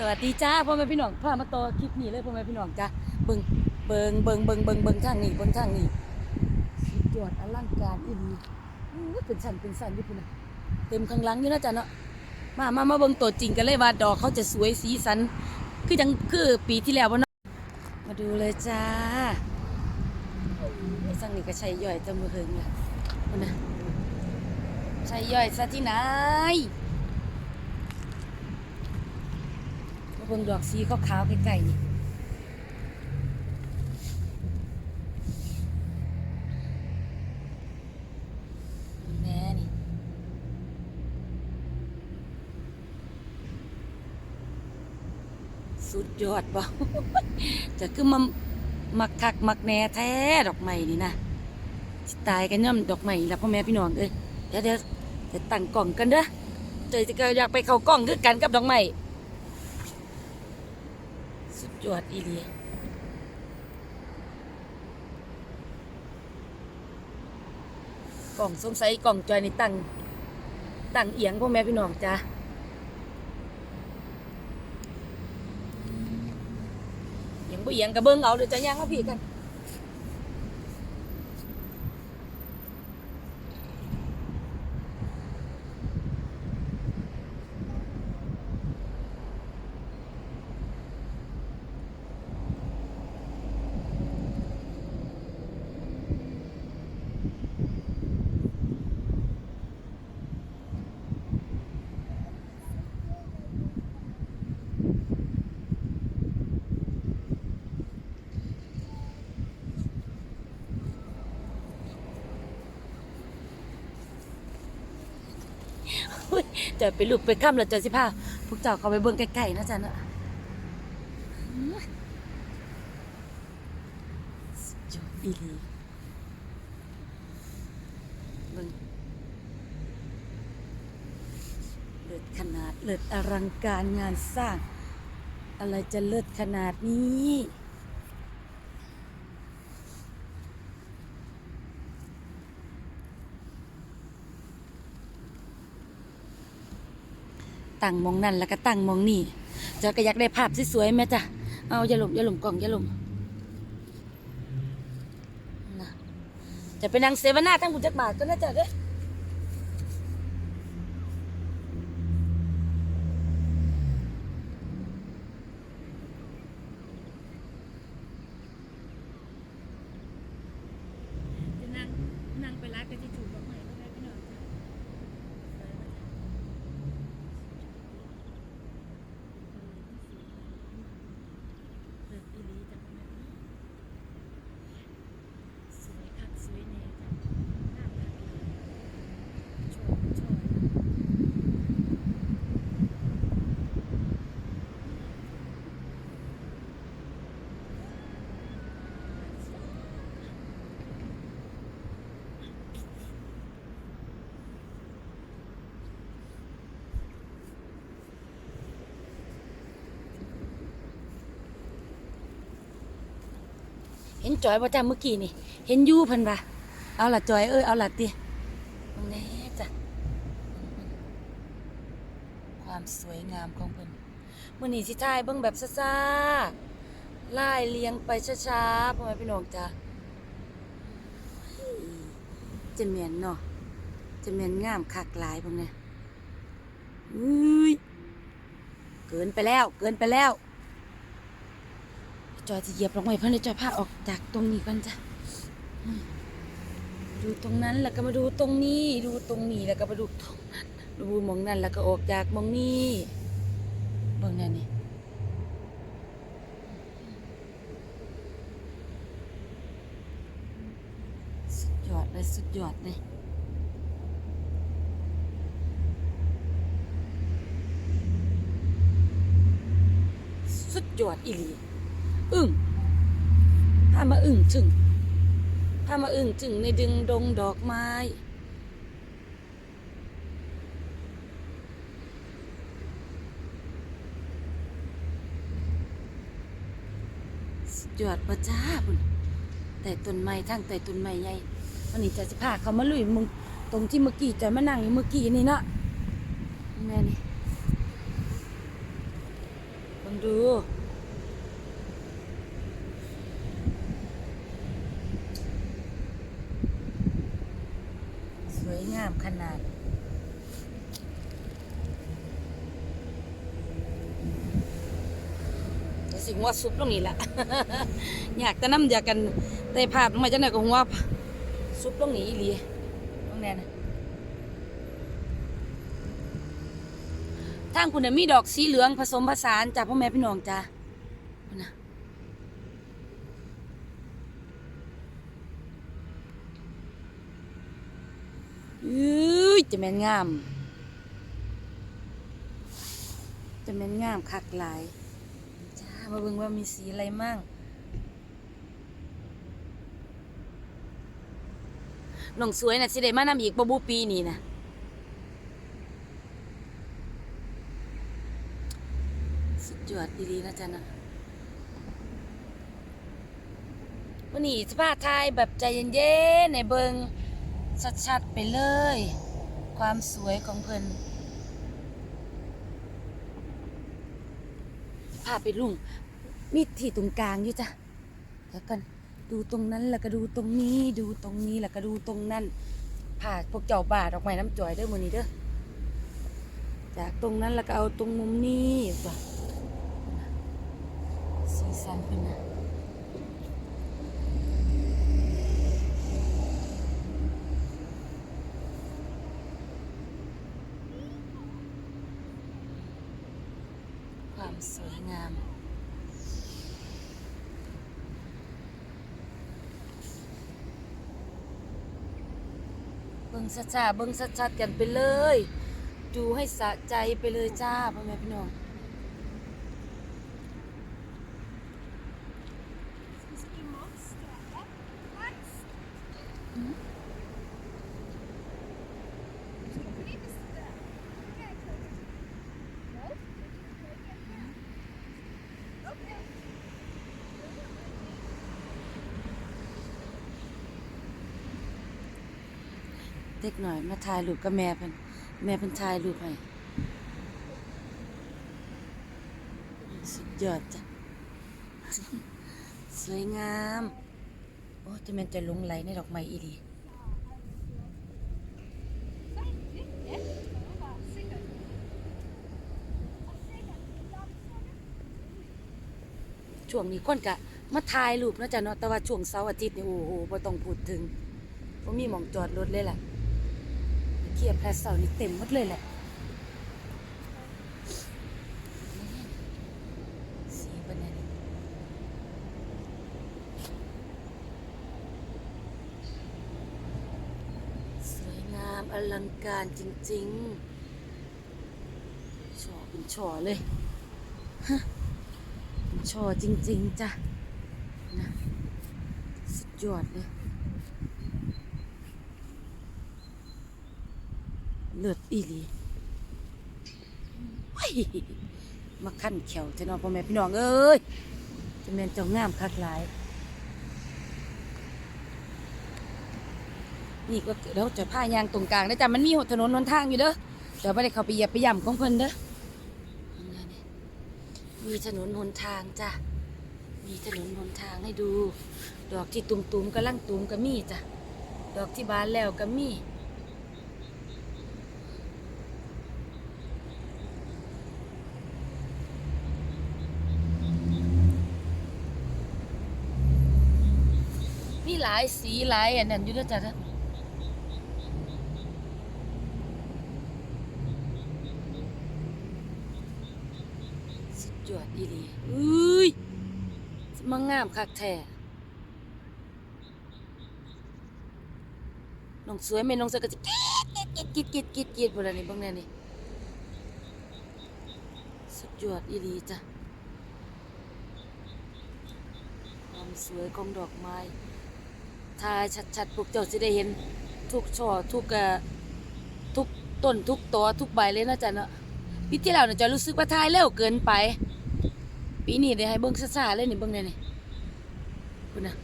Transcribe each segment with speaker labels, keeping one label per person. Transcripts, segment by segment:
Speaker 1: สวัสดีจ้าพ่อแม่พี่น้องพามาต่อคลิปนี้เลยพ่อแม่พี่น้องจ้าเบิ่งเบิ่งเบิ่งเบิ่งเบิ่งเบิ่งทางนี้เบิ่งทางนี้สุดยอดอลังการอีหลีเป็นสันเป็นสันอยู่พุ่นน่ะเต็มข้างหลังอยู่นะจ๊ะเนาะมามามาเบิ่งตัวจริงกันเลยว่าดอกเขาจะสวยสีสัน คือจังคือปีที่แล้วบ่เนาะมาดูเลยจ้าไอ้สังนี่ก็ใช้ย่อยแตะมือเฮิงละนน่ะใช้ย่อยซะที่ไหน มา เบิ่งดอกสีขาวๆไกลๆนี่แม่นี่สุดยอดบ่จะคือมามักคักมักแหน่แท้ดอกไม้นี่นะตายกันย่อมดอกไม้นี่ล่ะพ่อแม่พี่น้องเอ้ยเดี๋ยวเดี๋ยวจะตั้งกล่องกันเด้อเจจะก็อยากไปเข้ากล้องคือกันกับดอกไม้ สุดยอดอีเลียกล่องสงสัยกล่องจอยนี่ตั้งตั้งเอียงพ่อแม่พี่น้องจ้าเอียงบ่เอียงกระเบื้องเอาเดี๋ยวจะย่างมาพี่กัน อุ๊ ยจะไปลุกไปข้ามแล้วจะสิพาพวกเจ้าเขาไปเบิ่งใกลๆนะจ๊ะเนาะสุดอีลีเบิ่งเลิศขนาดเลิศอลังการงานสร้าง อะไรจะเลิศขนาดนี้ ตั้งมองนั่นแล้วก็ตั้งมองนี่เจ้าก็อยากได้ภาพสวยๆไหมจ้ะเอาอย่าหลมอย่าหลมกล่องอย่าหลมจะไปนั่งเสวนาทั้งบุญจักบาทก็น่าจะเด้อจะนั่งนั่งไปร้านกันที่ถูกบ้างไหมก็ได้พี่น้องจ้ะ เลิศอีหลีจังเลยสวยคักสวยแน่จังงามคักอีหลีชอบชอบเห็นจอยประจำเมื่อกี้นี่ เห็นยูเพันปะเอาละจอยเอ้ยเอาละตีตรงนี้จ้ะความสวยงามของเพิ่นมื่อนี้สิทายเบิ่งแบบซ่าๆไล่เลียงไปช้าๆพ่อแม่พี่น้องจ้ะจะเหมียนเนาะจะเหมียนงามคักหลายพวกเนี่ยอุ้ยเกินไปแล้ว เกินไปแล้ว จอยจะเหยียบลงไปเพื่อนเลยจอยพาออกจากตรงนี้ก่อนจ้ะดูตรงนั้นแล้วก็มาดูตรงนี้ ดูตรงนี้แล้วก็มาดูตรงนั้น ดูมองนั้นแล้วก็ออกจากมองนี้เบิ่งนั่นนี่สุดยอดเลยสุดยอดเลยสุดยอดอีหลี อึ้งพามาอึ้งถึงพามาอึ้งถึงในดึงดงดอกไม้สุดยอดประจ้าบุญแต่ต้นไม้ทั้งแต่ต้นไม้ใหญ่วันนี้จะสิพาเขามาลุยมึงตรงที่เมื่อกี้จะมานั่งอยู่เมื่อกี้นี่เนาะแม่นี่ลองดู สวยงาม ขนาดเดี๋ยวสิหัวซุปตรงนี้แหละอยากจะน้ำอยากกันได้ภาพมาจากไหนก็หัวซุปตรงนี้อีหลีตรงแน่นะทางคุณน่ะมีดอกสีเหลืองผสมผสานจากพ่อแม่พี่น้องจ้าคุณนะ อุ้ยจะแม่นงาม จะแม่นงามคักหลายจ้ามาเบิ่งว่ามีสีอะไรมั่งน้องสวยน่ะสิได้มานำอีกบ่บูปีนี้นะสุดยอดดีๆนะจ๊ะนะวันนี้สภาพทายแบบใจเย็นๆในเบิง ชัดๆไปเลย ความสวยของเพิ่นพาไปลุงมีที่ตรงกลางอยู่จ้ะเดี๋ยวกันดูตรงนั้นแล้วก็ดูตรงนี้ดูตรงนี้แล้วก็ดูตรงนั้นพาพวกเจ้าบาดออกไม้น้ำจ่อยเด้อมือนี้เด้อจากตรงนั้นแล้วก็เอาตรงมุมนี้ว่ะสีสันเป็นนะความสวยงาม เบิ่งชัดๆเบิ่งชัดๆกันไปเลย ดูให้สะใจไปเลยจ้าพ่อแม่พี่น้อง เด็กหน่อยมาถ่ายรูปกับแม่เพิ่นแม่เพิ่นถ่ายรูปให้สุดยอดจ้ะ สวยงาม โอ้จะม่นจะหลงไหลในดอกไม้อีหลีช่วงนี้คนกะมาถ่ายรูปนะจ้ะเนาะแต่ว่าช่วงเสาร์อาทิตย์นี่โอ้โหบ่ต้องพูดถึงบ่มีหม่องจอดรถเลยล่ะ เกียร์แพลสเสาร์นี่เต็มหมดเลยแหละสีเพิ่นน่ะนี่สวยงามอลังการจริงๆ ช่อเป็นช่อเลย ฮะเป็นช่อจริง ๆ จ้ะ นะ สุดยอดเลย เลือดอีหลีเฮ้ยมาขั้นเขียวจะนอนพ่อแม่พี่น้องเอ้ยจะแม่นเจ้างามคักหลายนี่ก็เดี๋ยวจะพายางตรงกลางนะจ๊ะมันมีหนถนนหนทางอยู่เด้อเดี๋ยวไม่ได้เข้าไปเหยียบไปย่ำของเพิ่นเด้อมีถนนหนทางจ้ะมีถนนหนทางให้ดู ดอกที่ตุ่มๆกำลังตุ่มก็มีจ้ะดอกที่บานแล้วก็มี มี หลายสีหลายอันนั้นอยู่ด้วยจ้ะเด้อสุดยอดอีหลีอุ้ยมางามคักแท้น้องสวยไหมน้องสวยก็จะกีดกีดกีดกีดกีดกีดพวกนี้บ้างแน่นี่สุดยอดอีหลีจ้ะความสวยของดอกไม้ ถ่ายชัดๆพวกเจ้าสิได้เห็นทุกช่อทุกทุกต้นทุกตอทุกใบเลยนะจ๊ะเนาะปีที่แล้วเนี่ยจะรู้สึกว่าถ่ายเร็วเกินไป ปีนี้ได้ให้เบิ่งซ่าๆเลยนี่เบิ่งแน่นี่คุณน่ะ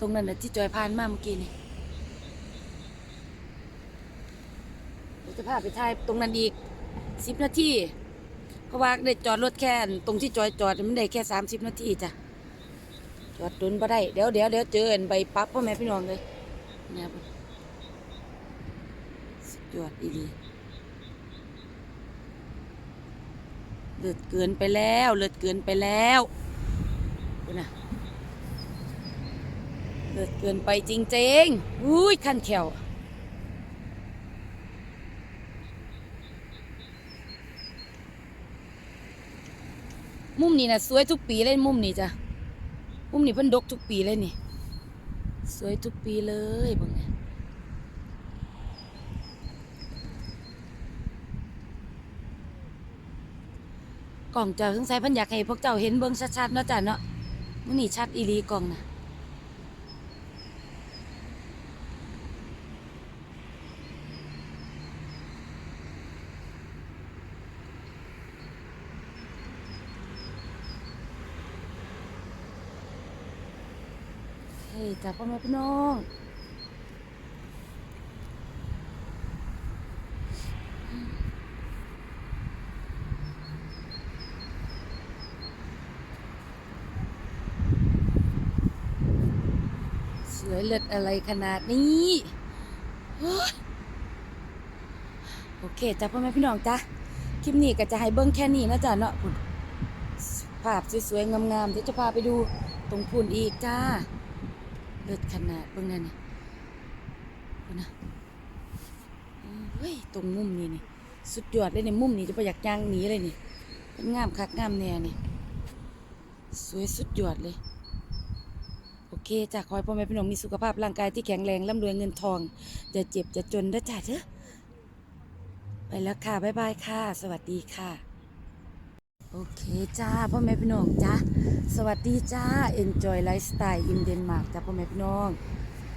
Speaker 1: ตรงนั้นน่ะที่จอยผ่านมาเมื่อกี้นี่เดี๋ยวจะพาไปถ่ายตรงนั้นอีก10นาทีราะว่าได้จอดรถแค่ตรงที่จอยจอดมันได้แค่สามสิบนาทีจ้ะ จอดตุนบ่ได้เดี๋ยวเดี๋ยวเดี๋ยวเจออันใบปั๊บพ่อแม่พี่น้องเลยนะครับสุดยอดอีดีเลือดเกินไปแล้วเลือดเกินไปแล้วดูนะเลือดเกินไปจริงๆอุ้ยขั้นแขวมุมนี้นะสวยทุกปีเลยมุมนี้จ้ะ มุมนี่เพิ่นดกทุกปีเลยนี่ สวยทุกปีเลยบังเนี่ยกล่องเจ้าสงสัยเพิ่นอยากให้พวกเจ้าเห็นเบิ่งชัดๆเนาะจ้ะเนาะมื้อนี้ชัดอีหลีกล่องน่ะ เฮ้จ้าพ่อแม่พี่น้องสวยเลิศอะไรขนาดนี้โอเคจ้าพ่อแม่พี่น้องจ้าคลิปนี้ก็จะให้เบิ้งแค่นี้นะจ้าเนาะพุ่นภาพสวยๆงามๆเดี๋ยวจะพาไปดูตรงพุ่นอีกจ้า เลิศขนาดเบิ่งนั่นนี่นะเฮ้ยตรงมุมนี้นี่สุดยอดเลยในมุมนี้จะประหยักย่างหนีเลยนี่เป็นงามคักงามแน่นี่สวยสุดยอดเลย โอเคจ้ะขอให้พ่อแม่พี่น้องมีสุขภาพร่างกายที่แข็งแรงร่ำรวยเงินทองจะเจ็บจะจนนะจ้ะเถอะไปแล้วค่ะ บ๊ายบายค่ะ สวัสดีค่ะ โอเคจ้าพ่อแม่พี่น้องจ้าสวัสดีจ้า Enjoy Lifestyle in Denmark จ้าพ่อแม่พี่น้อง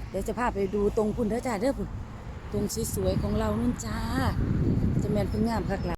Speaker 1: เดี๋ยวจะพาไปดูตรงพุ่นเด้อจ้าเด้อพุ่นตรงสวยๆของเรานู่นจ้า จะแมนเพิ่งงามคักหลาย